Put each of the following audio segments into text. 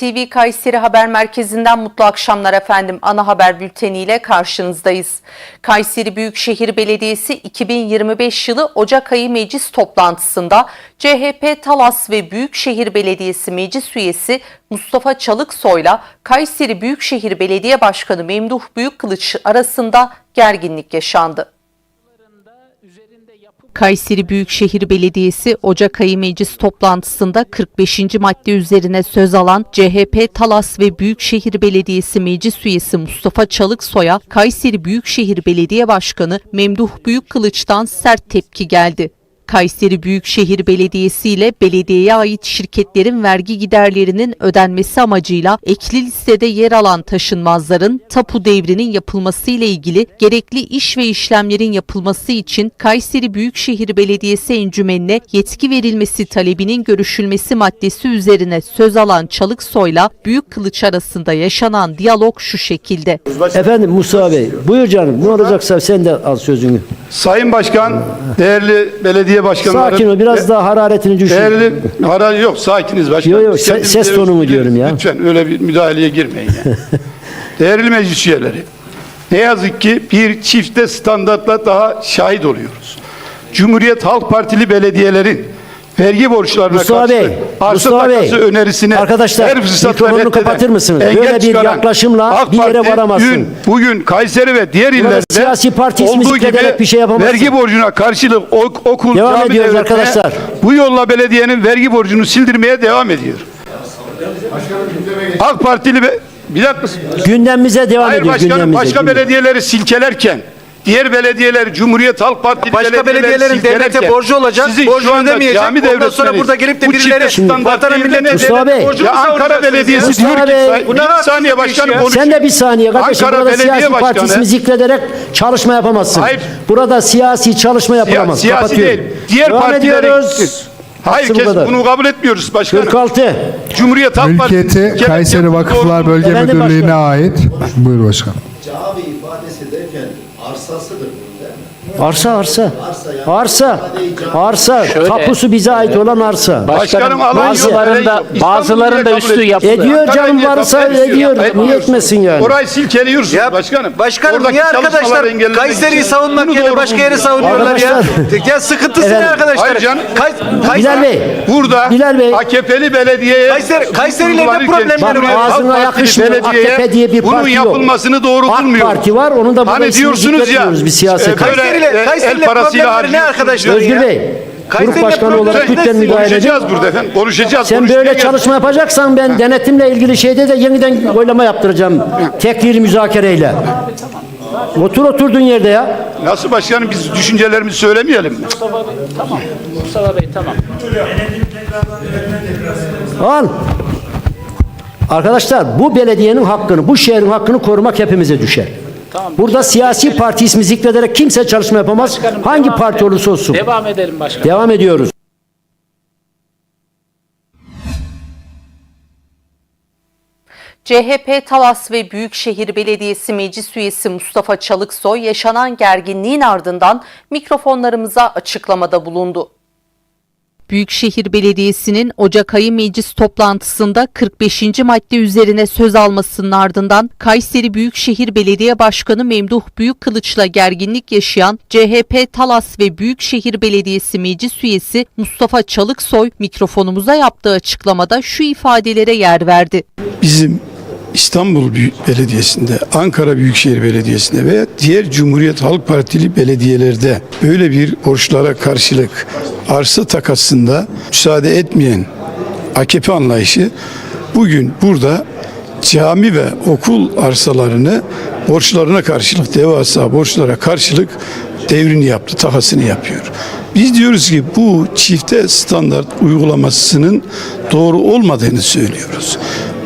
ATV Kayseri Haber Merkezi'nden mutlu akşamlar efendim. Ana haber bülteniyle karşınızdayız. Kayseri Büyükşehir Belediyesi 2025 yılı Ocak ayı meclis toplantısında CHP Talas ve Büyükşehir Belediyesi Meclis Üyesi Mustafa Çalıksoy'la Kayseri Büyükşehir Belediye Başkanı Memduh Büyükkılıç arasında gerginlik yaşandı. Kayseri Büyükşehir Belediyesi Ocak ayı meclis toplantısında 45. madde üzerine söz alan CHP Talas ve Büyükşehir Belediyesi meclis üyesi Mustafa Çalıksoy'a Kayseri Büyükşehir Belediye Başkanı Memduh Büyükkılıç'tan sert tepki geldi. Kayseri Büyükşehir Belediyesi ile belediyeye ait şirketlerin vergi giderlerinin ödenmesi amacıyla ekli listede yer alan taşınmazların tapu devrinin yapılması ile ilgili gerekli iş ve işlemlerin yapılması için Kayseri Büyükşehir Belediyesi encümenine yetki verilmesi talebinin görüşülmesi maddesi üzerine söz alan Çalıksoy'la Büyük Kılıç arasında yaşanan diyalog şu şekilde. Efendim Musa Bey, buyur canım. Ne olacaksa sen de al sözünü. Sayın Başkan, değerli belediye başkanları. Sakin ol, biraz daha hararetini düşür. Değerli, hararet yok, sakiniz başkanım. Yok, yok, Biz se- kendimizi ses tonumu diyorum ya. Lütfen öyle bir müdahaleye girmeyin yani. değerli meclis üyeleri, ne yazık ki bir çifte standartla daha şahit oluyoruz. Cumhuriyet Halk Partili belediyelerin vergi borçlarına Mustafa karşı Bey, arsa Mustafa Bey, takası önerisine arkadaşlar, her fırsatta mikrofonunu reddeden, kapatır mısınız? engel Böyle bir çıkaran yaklaşımla AK bir yere Parti varamazsın. Dün, bugün Kayseri ve diğer illerde siyasi parti ismi olduğu gibi zikrederek bir şey yapamazsın. vergi borcuna karşılık ok- okul, Devam cami ediyoruz devletine arkadaşlar. bu yolla belediyenin vergi borcunu sildirmeye devam ediyor. AK Partili be, bir dakika. Gündemimize devam Hayır ediyoruz. başkanım gündemimize, başka belediyeleri silkelerken diğer belediyeler Cumhuriyet Halk Partili Başka belediyeleri belediyelerin devlete borcu olacak, şu anda ödemeyecek. cami Ondan sonra burada gelip de bu birileri- Vatana Mustafa devlet borcunu Ya Ankara Belediyesi. Mustafa diyor ki, Bey. say- Bu ne bir saniye başkanım konuşuyor. Sen de bir saniye kardeşim. Ankara burada Belediye siyasi Başkanı- ismi zikrederek çalışma yapamazsın. Hayır. Burada siyasi çalışma Ya, yapılamaz. siyasi Kapatıyorum. değil. Diğer devam partilerin ediyoruz. Hayır kes, bunu kabul etmiyoruz başkanım. 46. Cumhuriyet Halk Partisi Mülkiyeti Kayseri Vakıflar Bölge Müdürlüğü'ne ait. Buyur başkanım. Cami arsasıdır bunun Arsa arsa. Arsa. Arsa. Tapusu bize ait olan arsa. Başkanım alan yok, bazılarında öyle yok. İstanbul bazılarında kabul üstü ediyor? yapılı. Ediyor canım niye varsa kabul ediyor? Niye etmesin yani? Orayı silkeliyorsunuz Ya başkanım. Başkanım Oradaki niye arkadaşlar engellemek Kayseri'yi için. savunmak Bunu yerine doğru başka yeri buldum. savunuyorlar ya. Arkadaşlar- Ya sıkıntısı ne Efendim? arkadaşlar? Hayır canım. Kay, Kayseri, Bilal Bey. Burada Bilal Bey. AKP'li belediyeye Kayseri- Kayseri'yle ne kullanırken problemleri var? Halk Ağzına Partili yakışmıyor. belediyeye AKP diye bir bunun parti yok. yapılmasını doğru AK bulmuyor. Parti var. Onun da burada Hani ismini diyorsunuz ya bir e, böyle Kayseri'yle- e, Kayseri'yle el parasıyla problemleri ne arkadaşlar? Özgür Bey. Grup Kayseri'yle başkanı olarak lütfen müdahale edin. Konuşacağız burada efendim. Konuşacağız. Sen konuşmaya böyle gel- çalışma yapacaksan ben denetimle ilgili şeyde de yeniden oylama yaptıracağım. Tekrir müzakereyle. Otur oturduğun yerde ya. Nasıl başkanım biz düşüncelerimizi söylemeyelim mi? Mustafa Bey tamam. Al. Arkadaşlar bu belediyenin hakkını, bu şehrin hakkını korumak hepimize düşer. Burada siyasi parti ismi zikrederek kimse çalışma yapamaz. Başkanım, Hangi parti edelim. olursa olsun. Devam edelim başkanım. Devam ediyoruz. CHP Talas ve Büyükşehir Belediyesi Meclis Üyesi Mustafa Çalıksoy yaşanan gerginliğin ardından mikrofonlarımıza açıklamada bulundu. Büyükşehir Belediyesi'nin Ocak ayı meclis toplantısında 45. madde üzerine söz almasının ardından Kayseri Büyükşehir Belediye Başkanı Memduh Büyükkılıç'la gerginlik yaşayan CHP Talas ve Büyükşehir Belediyesi Meclis Üyesi Mustafa Çalıksoy mikrofonumuza yaptığı açıklamada şu ifadelere yer verdi. bizim İstanbul Belediyesi'nde, Ankara Büyükşehir Belediyesi'nde ve diğer Cumhuriyet Halk Partili belediyelerde böyle bir borçlara karşılık arsa takasında müsaade etmeyen AKP anlayışı bugün burada cami ve okul arsalarını borçlarına karşılık devasa borçlara karşılık devrini yaptı, takasını yapıyor. Biz diyoruz ki bu çifte standart uygulamasının doğru olmadığını söylüyoruz.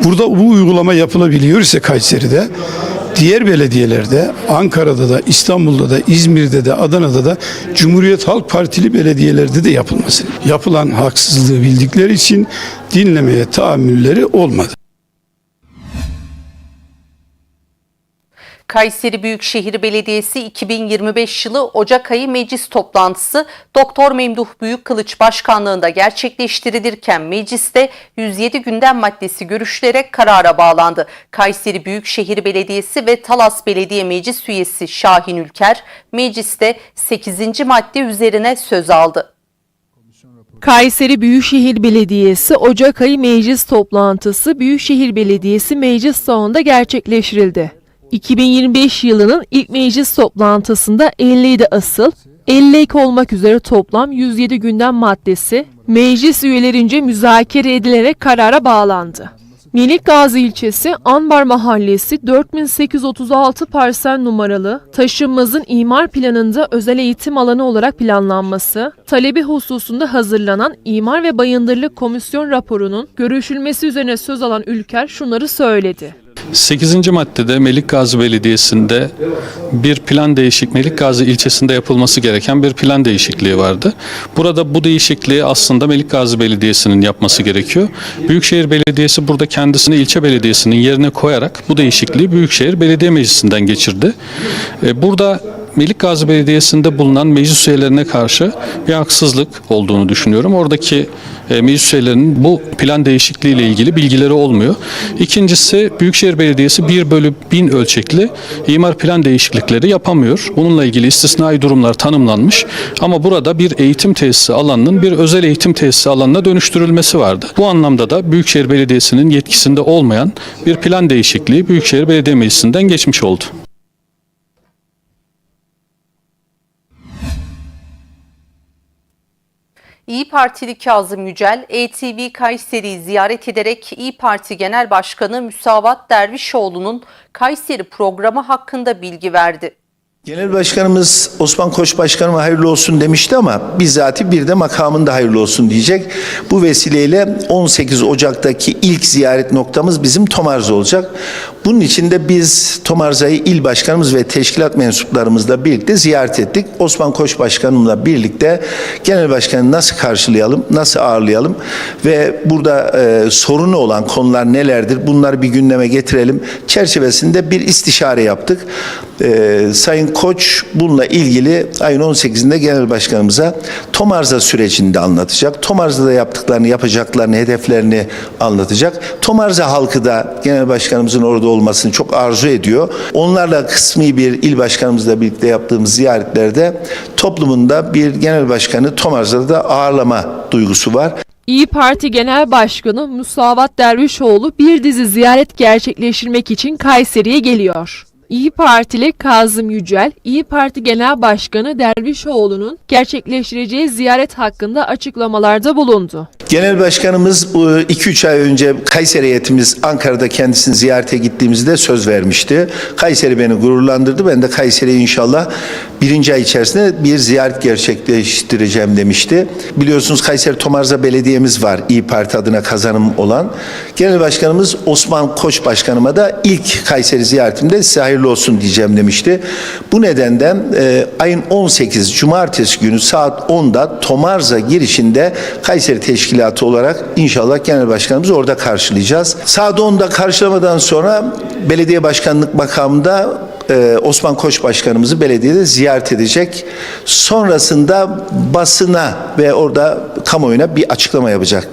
Burada bu uygulama yapılabiliyor ise Kayseri'de diğer belediyelerde Ankara'da da İstanbul'da da İzmir'de de Adana'da da Cumhuriyet Halk Partili belediyelerde de yapılması. Yapılan haksızlığı bildikleri için dinlemeye tahammülleri olmadı. Kayseri Büyükşehir Belediyesi 2025 yılı Ocak ayı meclis toplantısı Doktor Memduh Büyükkılıç başkanlığında gerçekleştirilirken mecliste 107 gündem maddesi görüşülerek karara bağlandı. Kayseri Büyükşehir Belediyesi ve Talas Belediye Meclis üyesi Şahin Ülker mecliste 8. madde üzerine söz aldı. Kayseri Büyükşehir Belediyesi Ocak ayı meclis toplantısı Büyükşehir Belediyesi meclis salonunda gerçekleştirildi. 2025 yılının ilk meclis toplantısında 57 asıl, 50 ek olmak üzere toplam 107 gündem maddesi meclis üyelerince müzakere edilerek karara bağlandı. Melik Gazi ilçesi Anbar Mahallesi 4836 parsel numaralı taşınmazın imar planında özel eğitim alanı olarak planlanması, talebi hususunda hazırlanan İmar ve Bayındırlık Komisyon raporunun görüşülmesi üzerine söz alan Ülker şunları söyledi. 8. maddede Melik Gazi Belediyesi'nde bir plan değişik Melik Gazi ilçesinde yapılması gereken bir plan değişikliği vardı. Burada bu değişikliği aslında Melik Gazi Belediyesi'nin yapması gerekiyor. Büyükşehir Belediyesi burada kendisini ilçe belediyesinin yerine koyarak bu değişikliği Büyükşehir Belediye Meclisi'nden geçirdi. E, Burada Melik Gazi Belediyesi'nde bulunan meclis üyelerine karşı bir haksızlık olduğunu düşünüyorum. Oradaki e, meclis bu plan değişikliği ile ilgili bilgileri olmuyor. İkincisi Büyükşehir Belediyesi 1 bölü 1000 ölçekli imar plan değişiklikleri yapamıyor. Bununla ilgili istisnai durumlar tanımlanmış. Ama burada bir eğitim tesisi alanının bir özel eğitim tesisi alanına dönüştürülmesi vardı. Bu anlamda da Büyükşehir Belediyesi'nin yetkisinde olmayan bir plan değişikliği Büyükşehir Belediye Meclisi'nden geçmiş oldu. İyi Partili Kazım Yücel, ATV Kayseri'yi ziyaret ederek İyi Parti Genel Başkanı Müsavat Dervişoğlu'nun Kayseri programı hakkında bilgi verdi. Genel Başkanımız Osman Koç Başkanıma hayırlı olsun demişti ama bizzati bir de makamında hayırlı olsun diyecek. Bu vesileyle 18 Ocak'taki ilk ziyaret noktamız bizim Tomarza olacak. Bunun için de biz Tomarza'yı il başkanımız ve teşkilat mensuplarımızla birlikte ziyaret ettik. Osman Koç Başkanımla birlikte genel başkanı nasıl karşılayalım, nasıl ağırlayalım ve burada e, sorunu olan konular nelerdir bunları bir gündeme getirelim. Çerçevesinde bir istişare yaptık. E, Sayın Koç bununla ilgili ayın 18'inde genel başkanımıza Tomarza sürecinde anlatacak. Tomarza'da yaptıklarını, yapacaklarını, hedeflerini anlatacak. Tomarza halkı da genel başkanımızın orada olmasını çok arzu ediyor. Onlarla kısmi bir il başkanımızla birlikte yaptığımız ziyaretlerde toplumunda bir genel başkanı Tomarza'da da ağırlama duygusu var. İyi Parti Genel Başkanı Musavat Dervişoğlu bir dizi ziyaret gerçekleştirmek için Kayseri'ye geliyor. İyi Partili Kazım Yücel, İyi Parti Genel Başkanı Dervişoğlu'nun gerçekleştireceği ziyaret hakkında açıklamalarda bulundu. Genel Başkanımız 2-3 ay önce Kayseri heyetimiz Ankara'da kendisini ziyarete gittiğimizde söz vermişti. Kayseri beni gururlandırdı. Ben de Kayseri'ye inşallah birinci ay içerisinde bir ziyaret gerçekleştireceğim demişti. Biliyorsunuz Kayseri Tomarza Belediye'miz var. İyi Parti adına kazanım olan. Genel Başkanımız Osman Koç Başkanıma da ilk Kayseri ziyaretimde size hayırlı olsun diyeceğim demişti. Bu nedenden e, ayın 18 Cumartesi günü saat 10'da Tomarza girişinde Kayseri Teşkilatı olarak inşallah Genel Başkanımızı orada karşılayacağız. Saat 10'da karşılamadan sonra belediye başkanlık makamında e, Osman Koç Başkanımızı belediyede ziyaret edecek. Sonrasında basına ve orada kamuoyuna bir açıklama yapacak.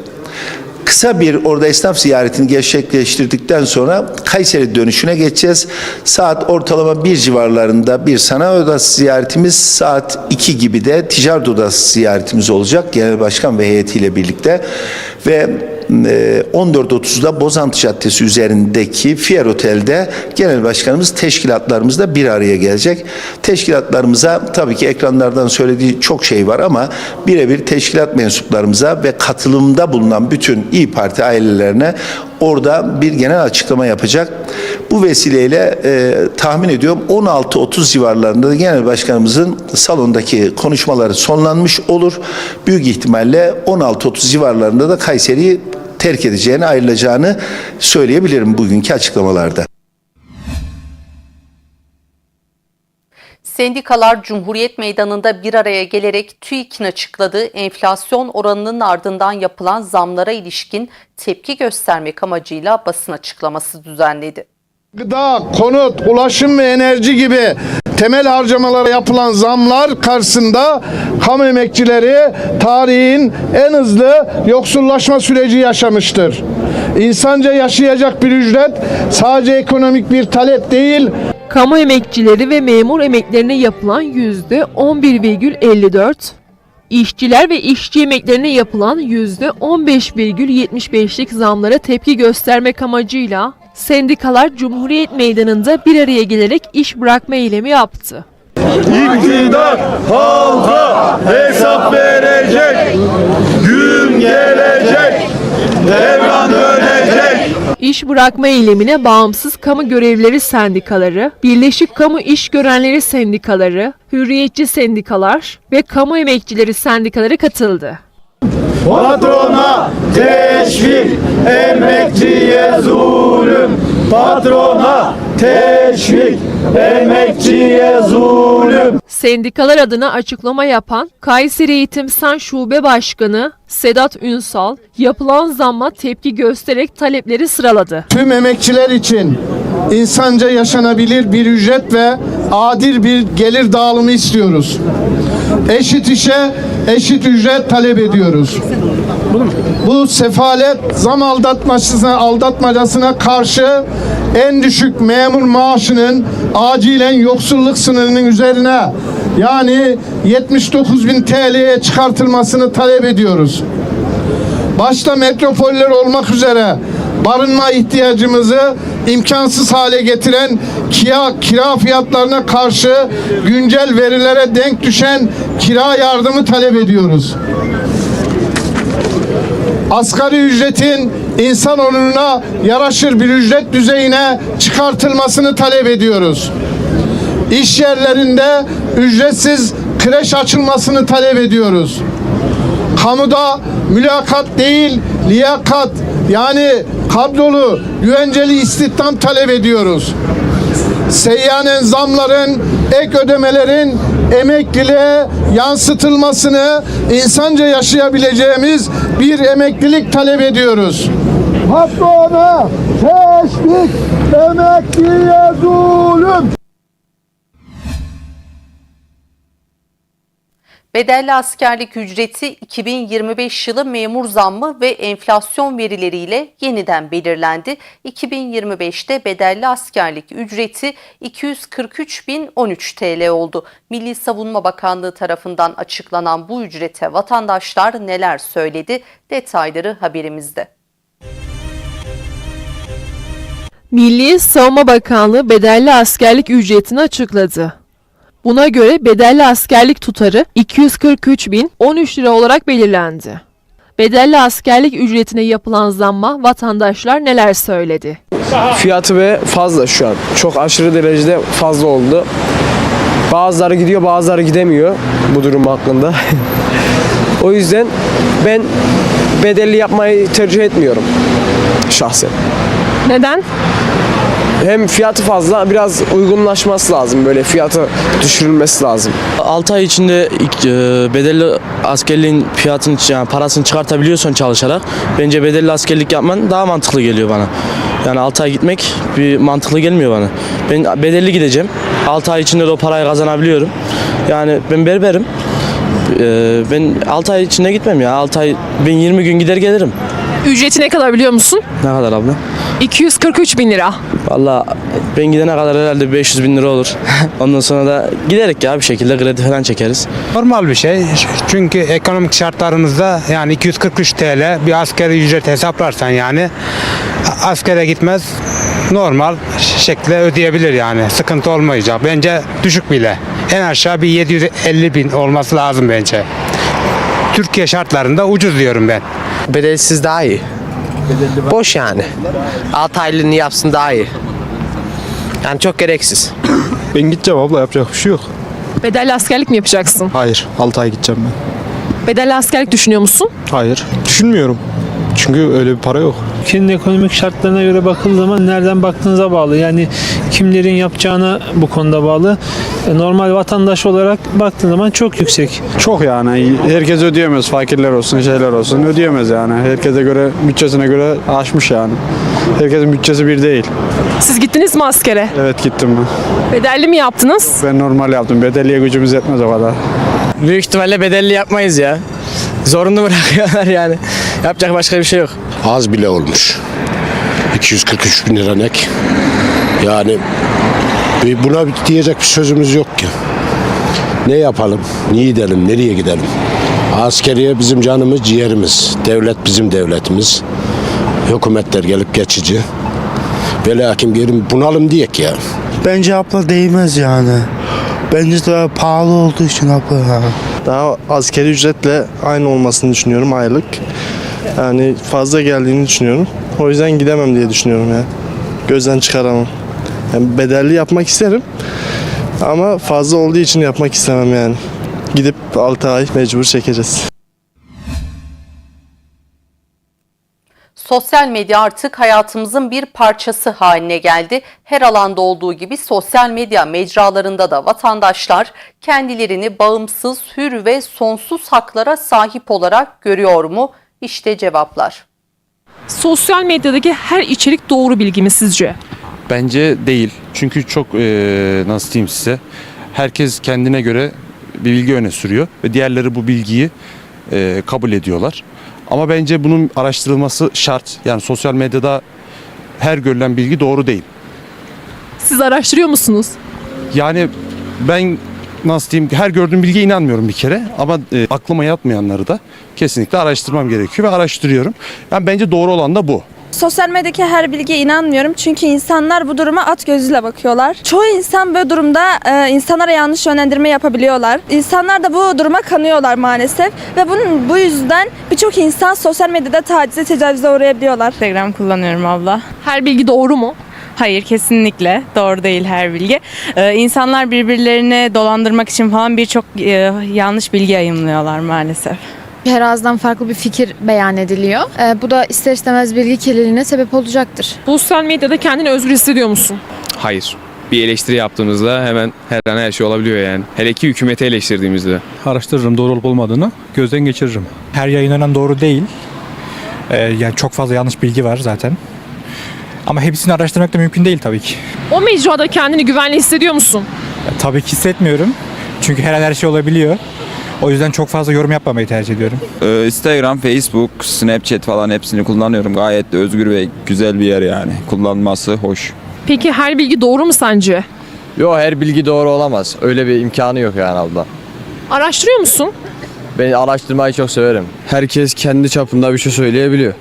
Kısa bir orada esnaf ziyaretini gerçekleştirdikten sonra Kayseri dönüşüne geçeceğiz. Saat ortalama bir civarlarında bir sanayi odası ziyaretimiz, saat 2 gibi de ticaret odası ziyaretimiz olacak. Genel Başkan ve heyetiyle birlikte ve 14.30'da Bozantı Caddesi üzerindeki Fiyer Otel'de Genel Başkanımız teşkilatlarımızla bir araya gelecek. Teşkilatlarımıza tabii ki ekranlardan söylediği çok şey var ama birebir teşkilat mensuplarımıza ve katılımda bulunan bütün İyi Parti ailelerine orada bir genel açıklama yapacak. Bu vesileyle e, tahmin ediyorum 16.30 civarlarında da Genel Başkanımızın salondaki konuşmaları sonlanmış olur. Büyük ihtimalle 16.30 civarlarında da Kayseri'yi terk edeceğini, ayrılacağını söyleyebilirim bugünkü açıklamalarda. Sendikalar Cumhuriyet Meydanı'nda bir araya gelerek TÜİK'in açıkladığı enflasyon oranının ardından yapılan zamlara ilişkin tepki göstermek amacıyla basın açıklaması düzenledi. Gıda, konut, ulaşım ve enerji gibi temel harcamalara yapılan zamlar karşısında kamu emekçileri tarihin en hızlı yoksullaşma süreci yaşamıştır. İnsanca yaşayacak bir ücret sadece ekonomik bir talep değil, Kamu emekçileri ve memur emeklerine yapılan %11,54, işçiler ve işçi emeklerine yapılan %15,75'lik zamlara tepki göstermek amacıyla sendikalar Cumhuriyet Meydanı'nda bir araya gelerek iş bırakma eylemi yaptı. İktidar halka hesap verecek. Gün gelecek. Devran dönecek. İş bırakma eylemine bağımsız kamu görevlileri sendikaları, Birleşik Kamu İş Görenleri Sendikaları, Hürriyetçi Sendikalar ve Kamu Emekçileri Sendikaları katıldı. Patrona teşvik, emekçiye zulüm. Patrona teşvik, emekçiye zulüm. Sendikalar adına açıklama yapan Kayseri Eğitim Sen Şube Başkanı Sedat Ünsal, yapılan zamma tepki göstererek talepleri sıraladı. tüm emekçiler için insanca yaşanabilir bir ücret ve adil bir gelir dağılımı istiyoruz. Eşit işe eşit ücret talep ediyoruz. Bu sefalet zam aldatmacasına, aldatmacasına karşı en düşük memur maaşının acilen yoksulluk sınırının üzerine yani 79 bin TL'ye çıkartılmasını talep ediyoruz başta metropoller olmak üzere barınma ihtiyacımızı imkansız hale getiren kira, kira fiyatlarına karşı güncel verilere denk düşen kira yardımı talep ediyoruz. Asgari ücretin insan onuruna yaraşır bir ücret düzeyine çıkartılmasını talep ediyoruz. İş yerlerinde ücretsiz kreş açılmasını talep ediyoruz. Kamuda mülakat değil, liyakat yani kadrolu, güvenceli istihdam talep ediyoruz. Seyyanen zamların, ek ödemelerin emekliliğe yansıtılmasını insanca yaşayabileceğimiz bir emeklilik talep ediyoruz. Patrona teşvik, emekliye zulüm. Bedelli askerlik ücreti 2025 yılı memur zammı ve enflasyon verileriyle yeniden belirlendi. 2025'te bedelli askerlik ücreti 243.013 TL oldu. Milli Savunma Bakanlığı tarafından açıklanan bu ücrete vatandaşlar neler söyledi? Detayları haberimizde. Milli Savunma Bakanlığı bedelli askerlik ücretini açıkladı. Buna göre bedelli askerlik tutarı 243.013 lira olarak belirlendi. Bedelli askerlik ücretine yapılan zamma vatandaşlar neler söyledi? Fiyatı ve fazla şu an. Çok aşırı derecede fazla oldu. Bazıları gidiyor bazıları gidemiyor bu durum hakkında. o yüzden ben bedelli yapmayı tercih etmiyorum şahsen. Neden? Hem fiyatı fazla biraz uygunlaşması lazım böyle fiyatı düşürülmesi lazım. 6 ay içinde ilk, e, bedelli askerliğin fiyatını yani parasını çıkartabiliyorsan çalışarak bence bedelli askerlik yapman daha mantıklı geliyor bana. Yani 6 ay gitmek bir mantıklı gelmiyor bana. Ben bedelli gideceğim. 6 ay içinde de o parayı kazanabiliyorum. Yani ben berberim. E, ben 6 ay içinde gitmem ya. 6 ay ben 20 gün gider gelirim. Ücreti ne kadar biliyor musun? Ne kadar abla? 243 bin lira. Valla ben gidene kadar herhalde 500 bin lira olur. Ondan sonra da giderek ya bir şekilde kredi falan çekeriz. Normal bir şey. Çünkü ekonomik şartlarımızda yani 243 TL bir askeri ücret hesaplarsan yani askere gitmez normal şekilde ödeyebilir yani. Sıkıntı olmayacak. Bence düşük bile. En aşağı bir 750 bin olması lazım bence. Türkiye şartlarında ucuz diyorum ben. Bedelsiz daha iyi. Boş yani. 6 aylığını yapsın daha iyi. Yani çok gereksiz. Ben gideceğim abla yapacak bir şey yok. Bedelli askerlik mi yapacaksın? Hayır 6 ay gideceğim ben. Bedelli askerlik düşünüyor musun? Hayır düşünmüyorum. Çünkü öyle bir para yok. Ülkenin ekonomik şartlarına göre bakıldığı zaman nereden baktığınıza bağlı. Yani kimlerin yapacağına bu konuda bağlı. E, Normal vatandaş olarak baktığın zaman çok yüksek. Çok yani. Herkes ödeyemez. Fakirler olsun, şeyler olsun. Ödeyemez yani. Herkese göre, bütçesine göre aşmış yani. Herkesin bütçesi bir değil. Siz gittiniz mi askere? Evet gittim ben. Bedelli mi yaptınız? Ben normal yaptım. Bedelliye gücümüz yetmez o kadar. Büyük ihtimalle bedelli yapmayız ya. Zorunlu bırakıyorlar yani. Yapacak başka bir şey yok. Az bile olmuş. 243 bin lira nek. Yani bir- buna bir diyecek bir sözümüz yok ki. Ne yapalım? Niye gidelim? Nereye gidelim? Askeriye bizim canımız, ciğerimiz. Devlet bizim devletimiz. Hükümetler gelip geçici. Ve lakin geri bunalım diyek ya. Bence abla değmez yani. Bence de pahalı olduğu için abla ya. Daha askeri ücretle aynı olmasını düşünüyorum aylık. Yani fazla geldiğini düşünüyorum. O yüzden gidemem diye düşünüyorum ya. Gözden çıkaramam. Yani bedelli yapmak isterim. Ama fazla olduğu için yapmak istemem yani. Gidip 6 ay mecbur çekeceğiz. Sosyal medya artık hayatımızın bir parçası haline geldi. Her alanda olduğu gibi sosyal medya mecralarında da vatandaşlar kendilerini bağımsız, hür ve sonsuz haklara sahip olarak görüyor mu? İşte cevaplar. Sosyal medyadaki her içerik doğru bilgi mi sizce? Bence değil. Çünkü çok eee, nasıl diyeyim size herkes kendine göre bir bilgi öne sürüyor ve diğerleri bu bilgiyi eee, kabul ediyorlar. Ama bence bunun araştırılması şart. Yani sosyal medyada her görülen bilgi doğru değil. Siz araştırıyor musunuz? Yani ben nasıl diyeyim her gördüğüm bilgiye inanmıyorum bir kere ama e, aklıma yatmayanları da kesinlikle araştırmam gerekiyor ve araştırıyorum. Yani bence doğru olan da bu. Sosyal medyadaki her bilgiye inanmıyorum çünkü insanlar bu duruma at gözüyle bakıyorlar. Çoğu insan böyle durumda e, insanlara yanlış yönlendirme yapabiliyorlar. İnsanlar da bu duruma kanıyorlar maalesef ve bunun bu yüzden birçok insan sosyal medyada tacize tecavüze uğrayabiliyorlar. Instagram kullanıyorum abla. Her bilgi doğru mu? Hayır kesinlikle doğru değil her bilgi. Ee, insanlar birbirlerini dolandırmak için falan birçok e, yanlış bilgi yayınlıyorlar maalesef. Her ağızdan farklı bir fikir beyan ediliyor. E, bu da ister istemez bilgi kirliliğine sebep olacaktır. Sosyal medyada kendini özgür hissediyor musun? Hayır. Bir eleştiri yaptığımızda hemen her an her şey olabiliyor yani. Hele ki hükümeti eleştirdiğimizde. Araştırırım doğru olup olmadığını gözden geçiririm. Her yayınlanan doğru değil. Ee, yani çok fazla yanlış bilgi var zaten. Ama hepsini araştırmak da mümkün değil tabii ki. O mecrada kendini güvenli hissediyor musun? Tabii ki hissetmiyorum. Çünkü her an her şey olabiliyor. O yüzden çok fazla yorum yapmamayı tercih ediyorum. Instagram, Facebook, Snapchat falan hepsini kullanıyorum. Gayet de özgür ve güzel bir yer yani. Kullanması hoş. Peki her bilgi doğru mu sence? Yok her bilgi doğru olamaz. Öyle bir imkanı yok yani abla. Araştırıyor musun? Ben araştırmayı çok severim. Herkes kendi çapında bir şey söyleyebiliyor.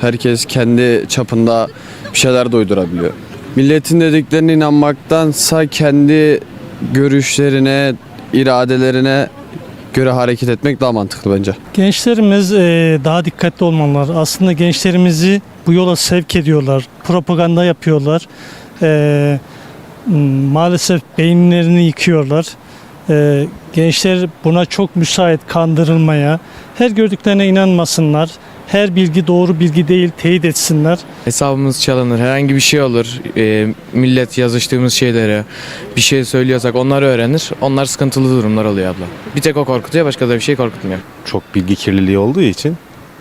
Herkes kendi çapında bir şeyler doydurabiliyor. Milletin dediklerine inanmaktansa kendi görüşlerine, iradelerine göre hareket etmek daha mantıklı bence. Gençlerimiz e, daha dikkatli olmalılar. Aslında gençlerimizi bu yola sevk ediyorlar. Propaganda yapıyorlar. E, maalesef beyinlerini yıkıyorlar. E, gençler buna çok müsait kandırılmaya. Her gördüklerine inanmasınlar. Her bilgi doğru bilgi değil teyit etsinler. Hesabımız çalınır. Herhangi bir şey olur. Ee, millet yazıştığımız şeyleri bir şey söylüyorsak onlar öğrenir. Onlar sıkıntılı durumlar oluyor abla. Bir tek o korkutuyor başka da bir şey korkutmuyor. Çok bilgi kirliliği olduğu için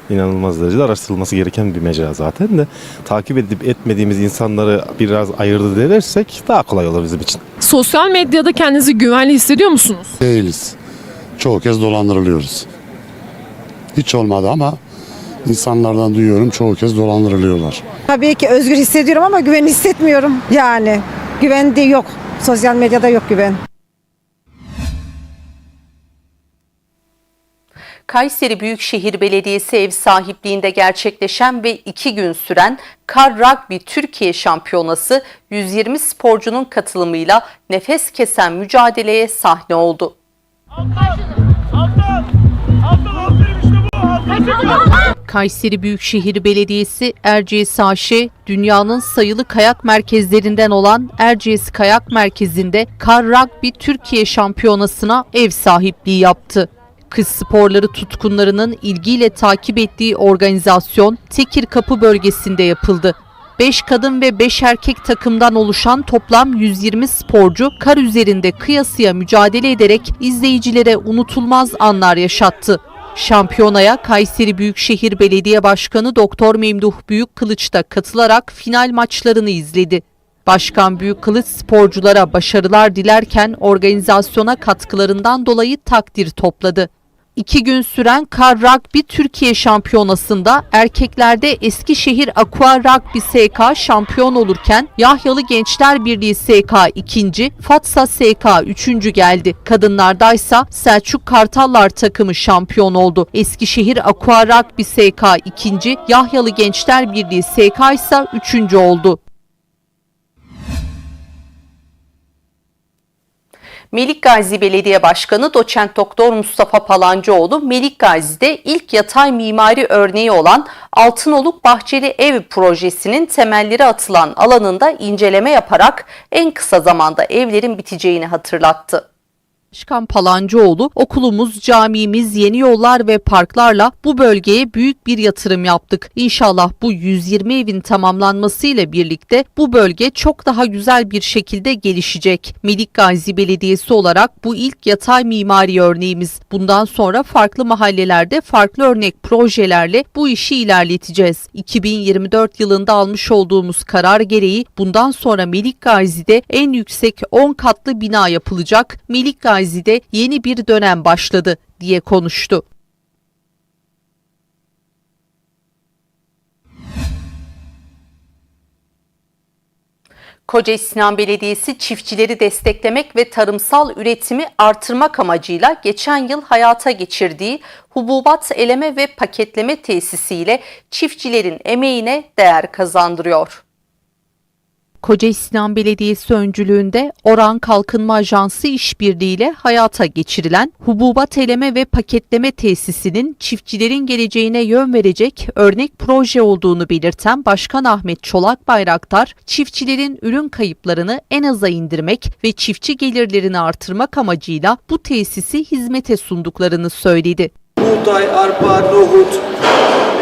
inanılmaz derecede araştırılması gereken bir mecra zaten de takip edip etmediğimiz insanları biraz ayırdı edersek daha kolay olur bizim için. Sosyal medyada kendinizi güvenli hissediyor musunuz? Değiliz. Çoğu kez dolandırılıyoruz. Hiç olmadı ama insanlardan duyuyorum çoğu kez dolandırılıyorlar. Tabii ki özgür hissediyorum ama güven hissetmiyorum yani. Güven de yok. Sosyal medyada yok güven. Kayseri Büyükşehir Belediyesi ev sahipliğinde gerçekleşen ve iki gün süren Kar Rugby Türkiye Şampiyonası 120 sporcunun katılımıyla nefes kesen mücadeleye sahne oldu. Kayseri Büyükşehir Belediyesi Erciyes AŞ, dünyanın sayılı kayak merkezlerinden olan Erciyes Kayak Merkezi'nde Kar Rugby Türkiye Şampiyonası'na ev sahipliği yaptı. Kız sporları tutkunlarının ilgiyle takip ettiği organizasyon Tekir Kapı bölgesinde yapıldı. 5 kadın ve 5 erkek takımdan oluşan toplam 120 sporcu kar üzerinde kıyasıya mücadele ederek izleyicilere unutulmaz anlar yaşattı. Şampiyonaya Kayseri Büyükşehir Belediye Başkanı Doktor Memduh Büyükkılıç da katılarak final maçlarını izledi. Başkan Büyükkılıç sporculara başarılar dilerken organizasyona katkılarından dolayı takdir topladı. İki gün süren Kar Rugby Türkiye Şampiyonası'nda erkeklerde Eskişehir Aqua Rugby SK şampiyon olurken Yahyalı Gençler Birliği SK ikinci, Fatsa SK üçüncü geldi. Kadınlardaysa Selçuk Kartallar takımı şampiyon oldu. Eskişehir Aqua Rugby SK ikinci, Yahyalı Gençler Birliği SK ise üçüncü oldu. Melik Gazi Belediye Başkanı Doçent Doktor Mustafa Palancıoğlu Melik Gazi'de ilk yatay mimari örneği olan Altınoluk Bahçeli Ev projesinin temelleri atılan alanında inceleme yaparak en kısa zamanda evlerin biteceğini hatırlattı. Başkan Palancıoğlu, okulumuz, camimiz, yeni yollar ve parklarla bu bölgeye büyük bir yatırım yaptık. İnşallah bu 120 evin tamamlanmasıyla birlikte bu bölge çok daha güzel bir şekilde gelişecek. Melik Gazi Belediyesi olarak bu ilk yatay mimari örneğimiz. Bundan sonra farklı mahallelerde farklı örnek projelerle bu işi ilerleteceğiz. 2024 yılında almış olduğumuz karar gereği bundan sonra Melik Gazi'de en yüksek 10 katlı bina yapılacak. Melik Gazi'de yeni bir dönem başladı diye konuştu. Koca Sinan Belediyesi çiftçileri desteklemek ve tarımsal üretimi artırmak amacıyla geçen yıl hayata geçirdiği hububat eleme ve paketleme tesisiyle çiftçilerin emeğine değer kazandırıyor. Koca Sinan Belediyesi öncülüğünde Oran Kalkınma Ajansı işbirliğiyle hayata geçirilen hububat eleme ve paketleme tesisinin çiftçilerin geleceğine yön verecek örnek proje olduğunu belirten Başkan Ahmet Çolak Bayraktar, çiftçilerin ürün kayıplarını en aza indirmek ve çiftçi gelirlerini artırmak amacıyla bu tesisi hizmete sunduklarını söyledi. buğday, arpa, nohut,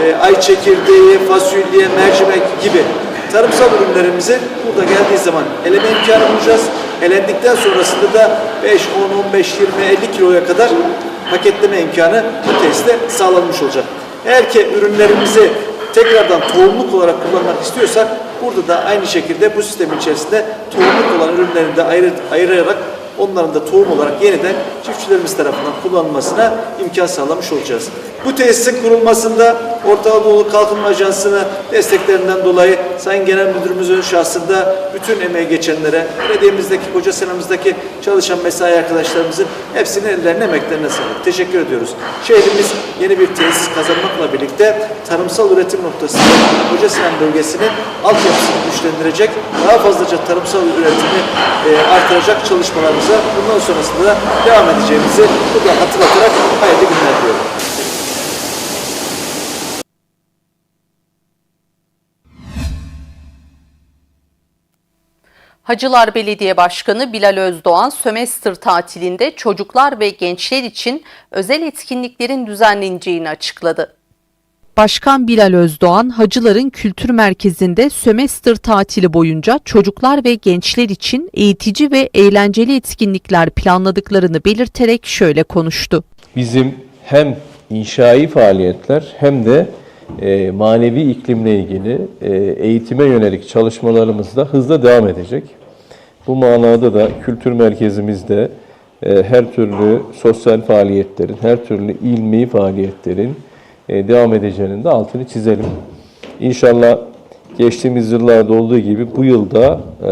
e, ay çekirdeği, fasulye, mercimek gibi tarımsal ürünlerimizi burada geldiği zaman eleme imkanı bulacağız. Elendikten sonrasında da 5, 10, 15, 20, 50 kiloya kadar paketleme imkanı bu tesiste sağlanmış olacak. Eğer ki ürünlerimizi tekrardan tohumluk olarak kullanmak istiyorsak burada da aynı şekilde bu sistemin içerisinde tohumluk olan ürünlerini de ayrı, ayırarak onların da tohum olarak yeniden çiftçilerimiz tarafından kullanılmasına imkan sağlamış olacağız. Bu tesisin kurulmasında Orta Anadolu Kalkınma Ajansı'na desteklerinden dolayı Sayın Genel Müdürümüzün şahsında bütün emeği geçenlere, belediyemizdeki, koca senamızdaki çalışan mesai arkadaşlarımızın hepsinin ellerine, emeklerine sağlık. Teşekkür ediyoruz. Şehrimiz yeni bir tesis kazanmakla birlikte tarımsal üretim noktasında Koca Sinan bölgesinin altyapısını güçlendirecek, daha fazlaca tarımsal üretimi e, artıracak çalışmalarımıza bundan sonrasında da devam edeceğimizi buradan hatırlatarak hayırlı günler diliyorum. Hacılar Belediye Başkanı Bilal Özdoğan sömestr tatilinde çocuklar ve gençler için özel etkinliklerin düzenleneceğini açıkladı. Başkan Bilal Özdoğan, Hacıların Kültür Merkezi'nde sömestr tatili boyunca çocuklar ve gençler için eğitici ve eğlenceli etkinlikler planladıklarını belirterek şöyle konuştu. Bizim hem inşai faaliyetler hem de e, manevi iklimle ilgili e, eğitime yönelik çalışmalarımız da hızla devam edecek. Bu manada da kültür merkezimizde e, her türlü sosyal faaliyetlerin, her türlü ilmi faaliyetlerin devam edeceğinin de altını çizelim. İnşallah geçtiğimiz yıllarda olduğu gibi bu yılda e,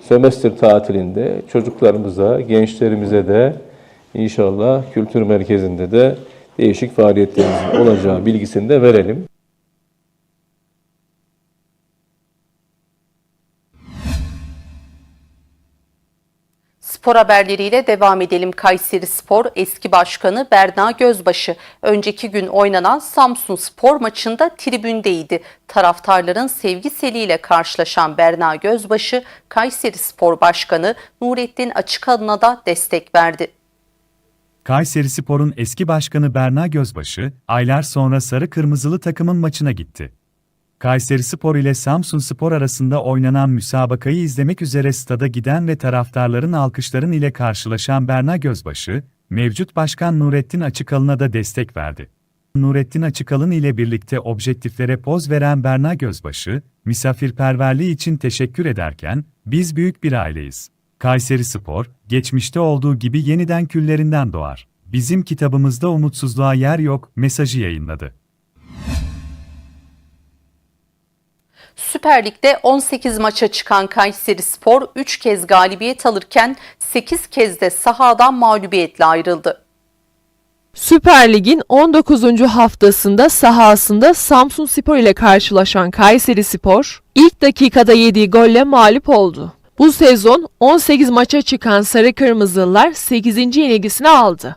sömestr tatilinde çocuklarımıza, gençlerimize de inşallah kültür merkezinde de değişik faaliyetlerimizin olacağı bilgisini de verelim. Spor haberleriyle devam edelim. Kayseri Spor eski başkanı Berna Gözbaşı önceki gün oynanan Samsun Spor maçında tribündeydi. Taraftarların sevgiseliyle karşılaşan Berna Gözbaşı Kayseri Spor Başkanı Nurettin Açıkalın'a da destek verdi. Kayseri Spor'un eski başkanı Berna Gözbaşı, aylar sonra sarı kırmızılı takımın maçına gitti. Kayseri Spor ile Samsun Spor arasında oynanan müsabakayı izlemek üzere stada giden ve taraftarların alkışların ile karşılaşan Berna Gözbaşı, mevcut başkan Nurettin Açıkalın'a da destek verdi. Nurettin Açıkalın ile birlikte objektiflere poz veren Berna Gözbaşı, misafirperverliği için teşekkür ederken, biz büyük bir aileyiz. Kayseri Spor, geçmişte olduğu gibi yeniden küllerinden doğar. Bizim kitabımızda umutsuzluğa yer yok mesajı yayınladı. Süper Lig'de 18 maça çıkan Kayseri Spor 3 kez galibiyet alırken 8 kez de sahadan mağlubiyetle ayrıldı. Süper Lig'in 19. haftasında sahasında Samsun Spor ile karşılaşan Kayseri Spor, ilk dakikada yediği golle mağlup oldu. Bu sezon 18 maça çıkan Sarı Kırmızılılar 8. yenilgisini aldı.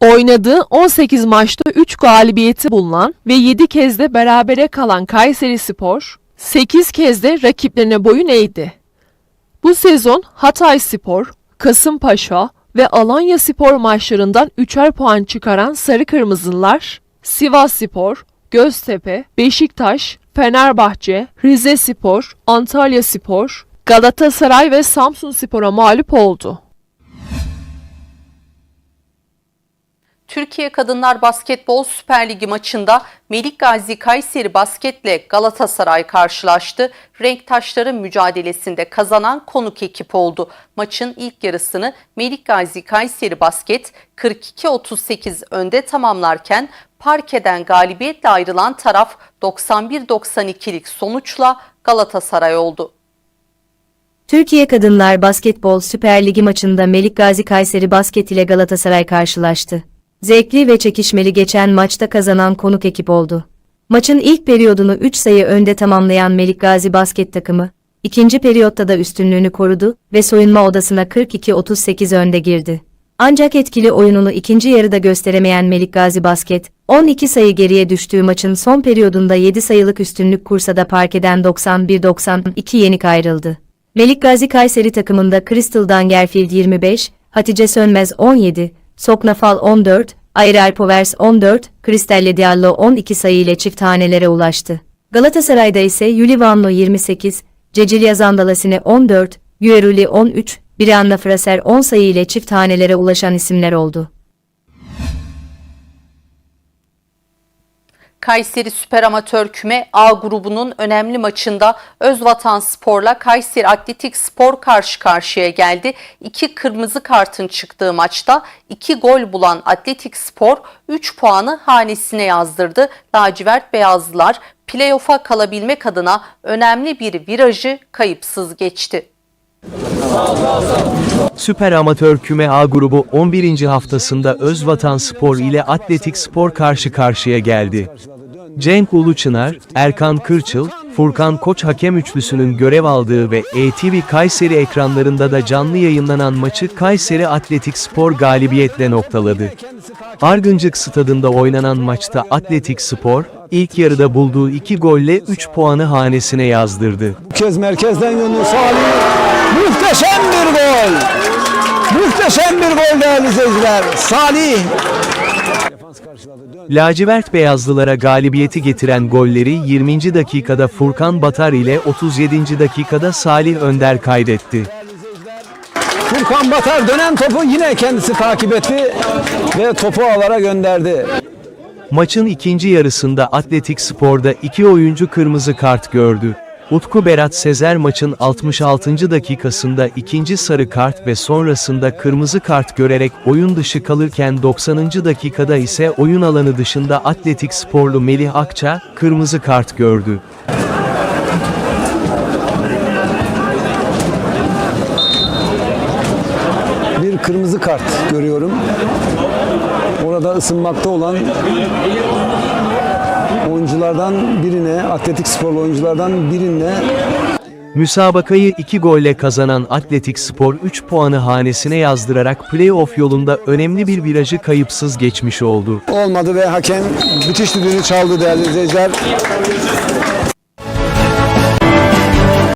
Oynadığı 18 maçta 3 galibiyeti bulunan ve 7 kez de berabere kalan Kayseri Spor, 8 kez de rakiplerine boyun eğdi. Bu sezon Hatay Spor, Kasımpaşa ve Alanya Spor maçlarından 3'er puan çıkaran Sarı Kırmızılılar, Sivas Spor, Göztepe, Beşiktaş, Fenerbahçe, Rize Spor, Antalya Spor, Galatasaray ve Samsun Spor'a mağlup oldu. Türkiye Kadınlar Basketbol Süper Ligi maçında Melik Gazi Kayseri Basket'le Galatasaray karşılaştı. Renk taşları mücadelesinde kazanan konuk ekip oldu. Maçın ilk yarısını Melik Gazi Kayseri Basket 42-38 önde tamamlarken parkeden galibiyetle ayrılan taraf 91-92'lik sonuçla Galatasaray oldu. Türkiye Kadınlar Basketbol Süper Ligi maçında Melik Gazi Kayseri Basket ile Galatasaray karşılaştı. Zevkli ve çekişmeli geçen maçta kazanan konuk ekip oldu. Maçın ilk periyodunu 3 sayı önde tamamlayan Melik Gazi Basket takımı, ikinci periyotta da üstünlüğünü korudu ve soyunma odasına 42-38 önde girdi. Ancak etkili oyununu ikinci yarıda gösteremeyen Melik Gazi Basket, 12 sayı geriye düştüğü maçın son periyodunda 7 sayılık üstünlük kursa da parkeden 91-92 yenik ayrıldı. Melik Gazi Kayseri takımında Crystal Dangerfield 25, Hatice Sönmez 17, Soknafal 14, Ayrel Povers 14, Kristelle Diallo 12 sayı ile çift hanelere ulaştı. Galatasaray'da ise Yuli Vanlo 28, Cecilia Zandalasine 14, Güeruli 13, Brianna Fraser 10 sayı ile çift hanelere ulaşan isimler oldu. Kayseri Süper Amatör Küme A grubunun önemli maçında Özvatan Spor'la Kayseri Atletik Spor karşı karşıya geldi. İki kırmızı kartın çıktığı maçta iki gol bulan Atletik Spor 3 puanı hanesine yazdırdı. Lacivert Beyazlılar playoff'a kalabilmek adına önemli bir virajı kayıpsız geçti. Süper Amatör Küme A grubu 11. haftasında Özvatan Spor ile Atletik Spor karşı karşıya geldi. Cenk Uluçınar, Erkan Kırçıl, Furkan Koç hakem üçlüsünün görev aldığı ve ETV Kayseri ekranlarında da canlı yayınlanan maçı Kayseri Atletik Spor galibiyetle noktaladı. Argıncık stadında oynanan maçta Atletik Spor, ilk yarıda bulduğu iki golle 3 puanı hanesine yazdırdı. Kez merkezden yönlü Salih. Muhteşem bir gol. Muhteşem bir gol değerli izleyiciler. Salih. Lacivert Beyazlılara galibiyeti getiren golleri 20. dakikada Furkan Batar ile 37. dakikada Salih Önder kaydetti. Furkan Batar dönen topu yine kendisi takip etti ve topu ağlara gönderdi. Maçın ikinci yarısında Atletik Spor'da iki oyuncu kırmızı kart gördü. Utku Berat Sezer maçın 66. dakikasında ikinci sarı kart ve sonrasında kırmızı kart görerek oyun dışı kalırken 90. dakikada ise oyun alanı dışında Atletik Sporlu Melih Akça kırmızı kart gördü. Bir kırmızı kart görüyorum. Orada ısınmakta olan oyunculardan birine, atletik sporlu oyunculardan birine Müsabakayı 2 golle kazanan Atletik Spor 3 puanı hanesine yazdırarak playoff yolunda önemli bir virajı kayıpsız geçmiş oldu. olmadı ve hakem bitiş düdüğünü çaldı değerli izleyiciler.